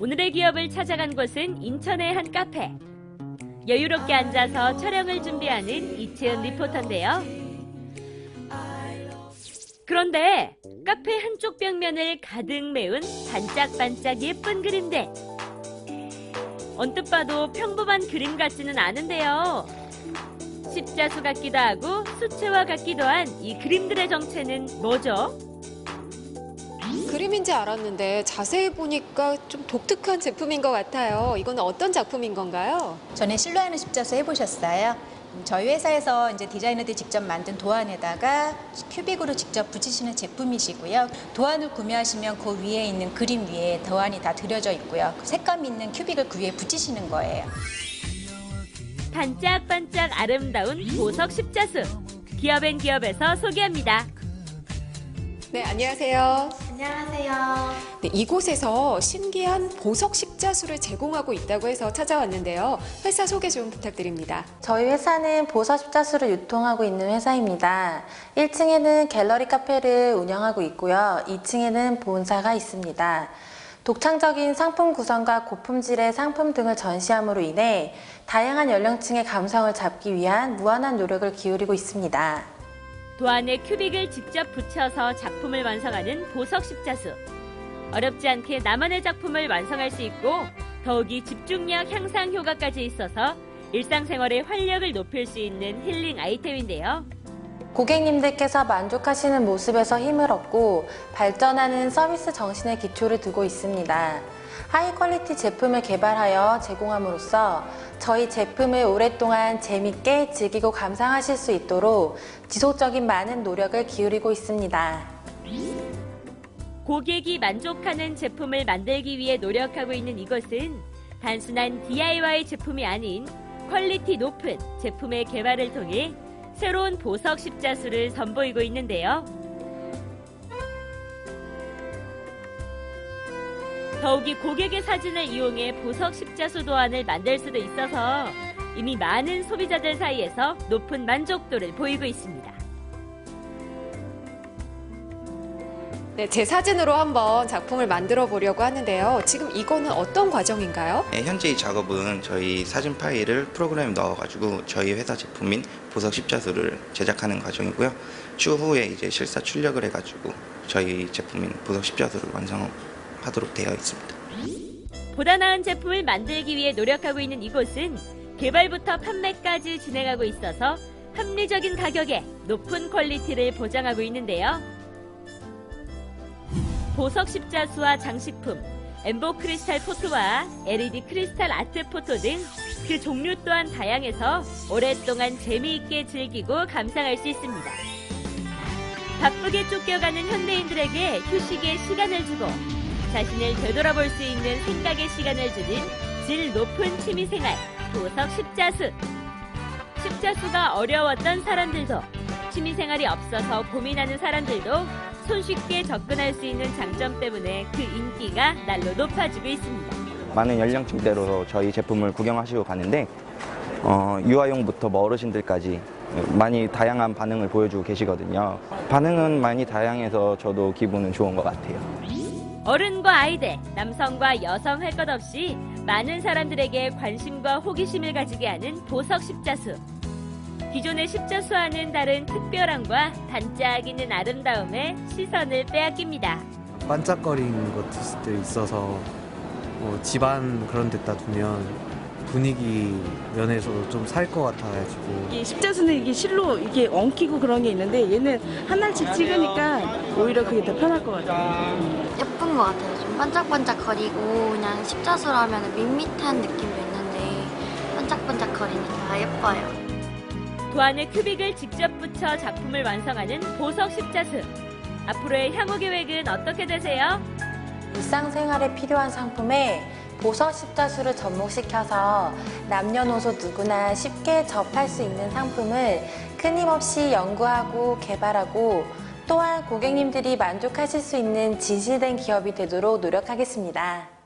오늘의 기업을 찾아간 곳은 인천의 한 카페. 여유롭게 앉아서 촬영을 준비하는 이채은 리포터인데요. 그런데 카페 한쪽 벽면을 가득 메운 반짝반짝 예쁜 그림들. 언뜻 봐도 평범한 그림 같지는 않은데요. 십자수 같기도 하고 수채화 같기도 한 이 그림들의 정체는 뭐죠? 그림인지 알았는데 자세히 보니까 좀 독특한 제품인 것 같아요. 이건 어떤 작품인 건가요? 전에 실로하는 십자수 해보셨어요? 음, 저희 회사에서 이제 디자이너들이 직접 만든 도안에다가 큐빅으로 직접 붙이시는 제품이시고요. 도안을 구매하시면 그 위에 있는 그림 위에 도안이 다 들여져 있고요. 그 색감 있는 큐빅을 그 위에 붙이시는 거예요. 반짝반짝 아름다운 보석 십자수. 기업앤 기업에서 소개합니다. 네, 안녕하세요. 안녕하세요. 네, 이곳에서 신기한 보석 십자수를 제공하고 있다고 해서 찾아왔는데요. 회사 소개 좀 부탁드립니다. 저희 회사는 보석 십자수를 유통하고 있는 회사입니다. 1층에는 갤러리 카페를 운영하고 있고요. 2층에는 본사가 있습니다. 독창적인 상품 구성과 고품질의 상품 등을 전시함으로 인해 다양한 연령층의 감성을 잡기 위한 무한한 노력을 기울이고 있습니다. 도안에 큐빅을 직접 붙여서 작품을 완성하는 보석 십자수. 어렵지 않게 나만의 작품을 완성할 수 있고 더욱이 집중력 향상 효과까지 있어서 일상생활의 활력을 높일 수 있는 힐링 아이템인데요. 고객님들께서 만족하시는 모습에서 힘을 얻고 발전하는 서비스 정신의 기초를 두고 있습니다. 하이 퀄리티 제품을 개발하여 제공함으로써 저희 제품을 오랫동안 재밌게 즐기고 감상하실 수 있도록 지속적인 많은 노력을 기울이고 있습니다. 고객이 만족하는 제품을 만들기 위해 노력하고 있는 이것은 단순한 DIY 제품이 아닌 퀄리티 높은 제품의 개발을 통해 새로운 보석 십자수를 선보이고 있는데요. 더욱이 고객의 사진을 이용해 보석 십자수 도안을 만들 수도 있어서 이미 많은 소비자들 사이에서 높은 만족도를 보이고 있습니다. 네, 제 사진으로 한번 작품을 만들어 보려고 하는데요. 지금 이거는 어떤 과정인가요? 네, 현재 이 작업은 저희 사진 파일을 프로그램에 넣어가지고 저희 회사 제품인 보석 십자수를 제작하는 과정이고요. 추후에 이제 실사 출력을 해가지고 저희 제품인 보석 십자수를 완성하도록 되어 있습니다. 보다 나은 제품을 만들기 위해 노력하고 있는 이곳은 개발부터 판매까지 진행하고 있어서 합리적인 가격에 높은 퀄리티를 보장하고 있는데요. 보석 십자수와 장식품, 엠보 크리스탈 포토와 LED 크리스탈 아트 포토 등 그 종류 또한 다양해서 오랫동안 재미있게 즐기고 감상할 수 있습니다. 바쁘게 쫓겨가는 현대인들에게 휴식의 시간을 주고 자신을 되돌아볼 수 있는 생각의 시간을 주는 질 높은 취미생활 보석 십자수 십자수가 어려웠던 사람들도 취미생활이 없어서 고민하는 사람들도 손쉽게 접근할 수 있는 장점 때문에 그 인기가 날로 높아지고 있습니다. 많은 연령층대로 저희 제품을 구경하시고 가는데 어, 유아용부터 뭐 어르신들까지 많이 다양한 반응을 보여주고 계시거든요. 반응은 많이 다양해서 저도 기분은 좋은 것 같아요. 어른과 아이들, 남성과 여성 할 것 없이 많은 사람들에게 관심과 호기심을 가지게 하는 보석 십자수. 기존의 십자수와는 다른 특별함과 반짝이는 아름다움에 시선을 빼앗깁니다. 반짝거리는 것도 있어서 뭐 집안 그런 데다 두면 분위기 면에서도 좀 살 것 같아가지고 이게 십자수는 이게 실로 이게 엉키고 그런 게 있는데 얘는 하나씩 찍으니까 오히려 그게 더 편할 것 같아요. 예쁜 것 같아요. 좀 반짝반짝거리고 그냥 십자수라면 밋밋한 느낌도 있는데 반짝반짝거리니까 예뻐요. 도안에 큐빅을 직접 붙여 작품을 완성하는 보석 십자수. 앞으로의 향후 계획은 어떻게 되세요? 일상생활에 필요한 상품에 보석 십자수를 접목시켜서 남녀노소 누구나 쉽게 접할 수 있는 상품을 끊임없이 연구하고 개발하고 또한 고객님들이 만족하실 수 있는 진실된 기업이 되도록 노력하겠습니다.